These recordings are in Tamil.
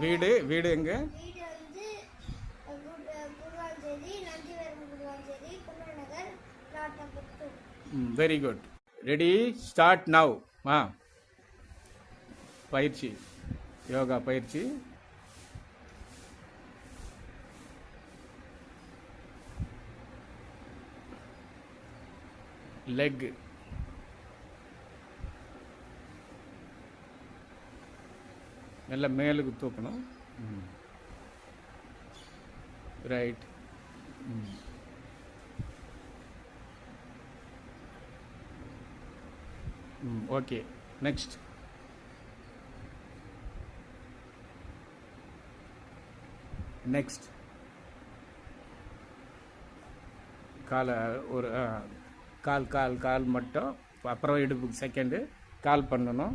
வீடு வீடு எங்கே? வீடு வந்து அஹ், குட்- அஹ், Guruvancheri Nandivaram Guruvancheri Kumaranagar plot number two very good ready start now ஆ. பயிற்சி. யோகா பயிற்சி. லெக் நல்லா மேலுக்கு தூக்கணும். ரைட் ம். ஓகே நெக்ஸ்ட் நெக்ஸ்ட் காலை ஒரு கால் கால் கால் மட்டும் அப்புறம் இடுப்புக்கு செகண்டு கால் பண்ணணும்.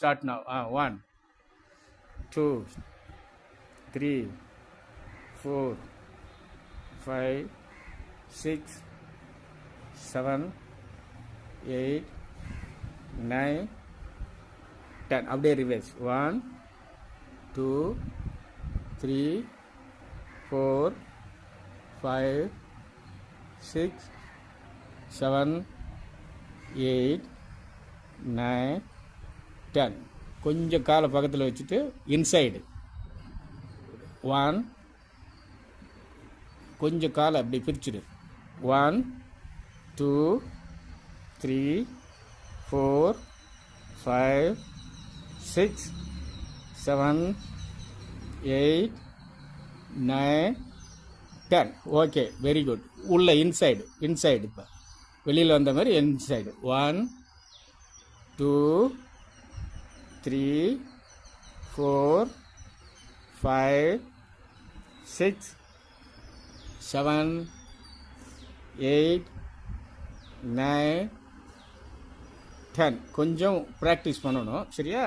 Start now. Uh, one, two, three, four, five, six, seven, eight, nine, ten. Update reverse. One, two, three, four, five, six, seven, eight, nine. Ten. கொஞ்சம் காலை பக்கத்தில் வச்சுட்டு இன்சைடு ஒன் கொஞ்சம் காலை அப்படி பிரிச்சுடு. One two three four five six seven eight nine ten okay very good உள்ள இன்சைடு இன்சைடு இப்போ. வெளியில் வந்த மாதிரி inside one two three four five six seven eight nine ten கொஞ்சம் ப்ராக்டிஸ் பண்ணணும். சரியா?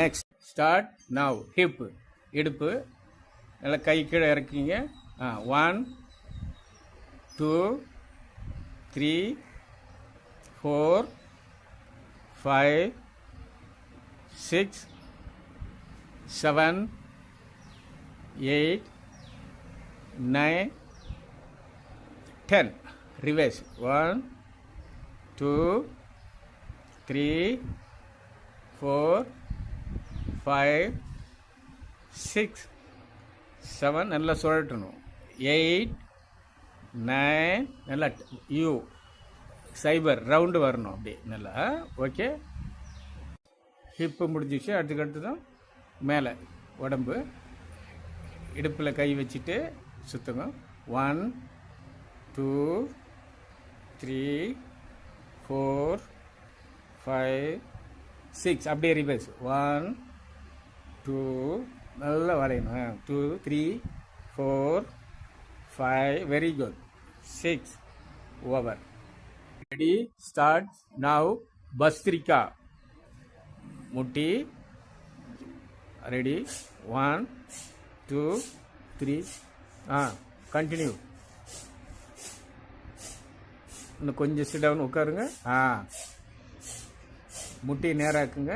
நெக்ஸ்ட் ஸ்டார்ட் நவ் ஹிப் இடுப்பு. நல்லா கை கீழே இறக்கிங்க. ஆ one two three four five six seven eight nine ten reverse one two three four five six seven நல்லா சுழட்டணும். எயிட் நைன் நல்லா யூ சைபர் ரவுண்டு வரணும் அப்படி நல்லா. ஓகே ஹிப்பு முடிஞ்சிச்சு அடுத்து தான் மேலே. உடம்பு. இடுப்பில் கை வச்சுட்டு சுற்றுங்க one two three four five six அப்படியே ரிவர்ஸ் ஒன் டூ நல்லா வரையணும் two three four five very good six over ready start now bhastrika முட்டி. ரெடி ஒன் டூ த்ரீ ஆ கண்டினியூ இன்னும் கொஞ்சம் சிடவுன் உட்காருங்க. ஆ. முட்டி நேராக்குங்க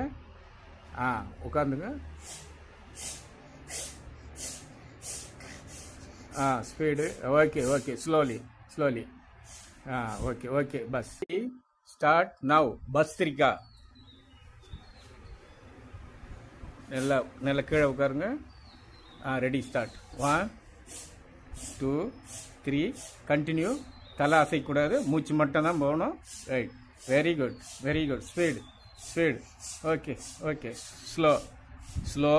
ஆ உட்காந்துங்க ஆ speed okay okay slowly slowly ஆ okay okay bus start now bhastrika நல்லா நல்லா கீழே உட்காருங்க. ஆ ready start one two three continue தலை அசைக்கூடாது மூச்சு மட்டும் தான் போகணும். Right very good very good speed speed okay okay slow slow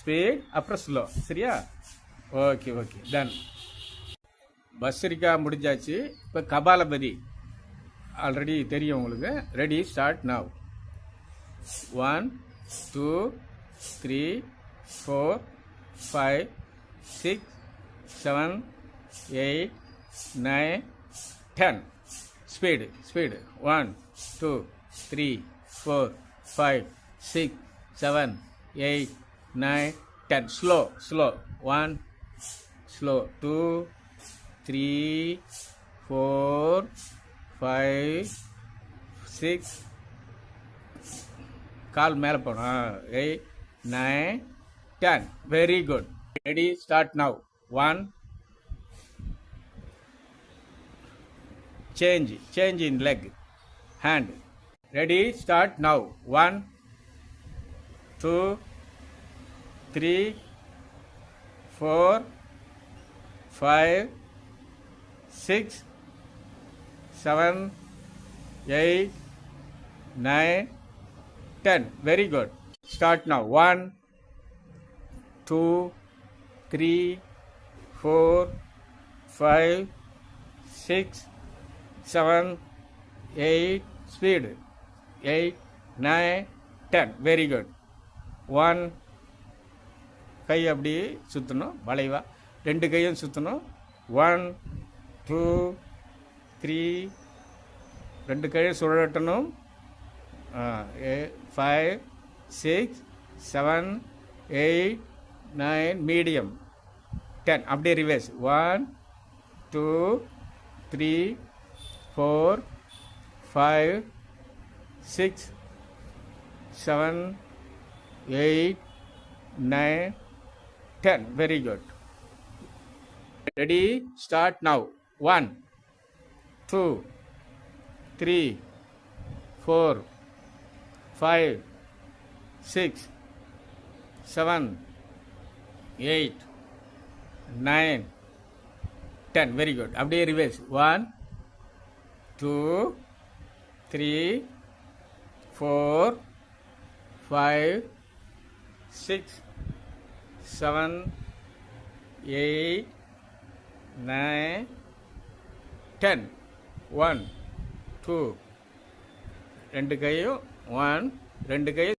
speed அப்புறம் ஸ்லோ சரியா? ஓகே ஓகே டன் பஸ்ரிக்கா முடிஞ்சாச்சு. இப்போ கபாலபதி. ஆல்ரெடி தெரியும் உங்களுக்கு. Ready start now one two three four five six seven eight nine ten speed speed one two three four five six seven eight nine ten slow slow one slow two three four five six கால் மேலே போகணும் eight nine, ten. Very good. Ready? Start now. One. Change. Change in leg. Hand. Ready? Start now. One, two, three, four, five, six, seven, eight, nine, ten. Very good. Start now one two three four five six seven eight speed eight nine ten very good one கை அப்படி சுற்றணும் வளைவாக ரெண்டு கையும் சுற்றணும் ஒன் டூ த்ரீ ரெண்டு கையும் சுழட்டணும் five six seven eight nine medium ten அப்படியே reverse one two three four five six seven eight nine, ten. Very good. Ready? Start now. One, two, three, four, five, six, seven, eight, nine, ten. Very good. அப்படியே reverse one two three four five six seven eight nine ten one two ரெண்டு கையும் ஒன் ரெண்டு கையும்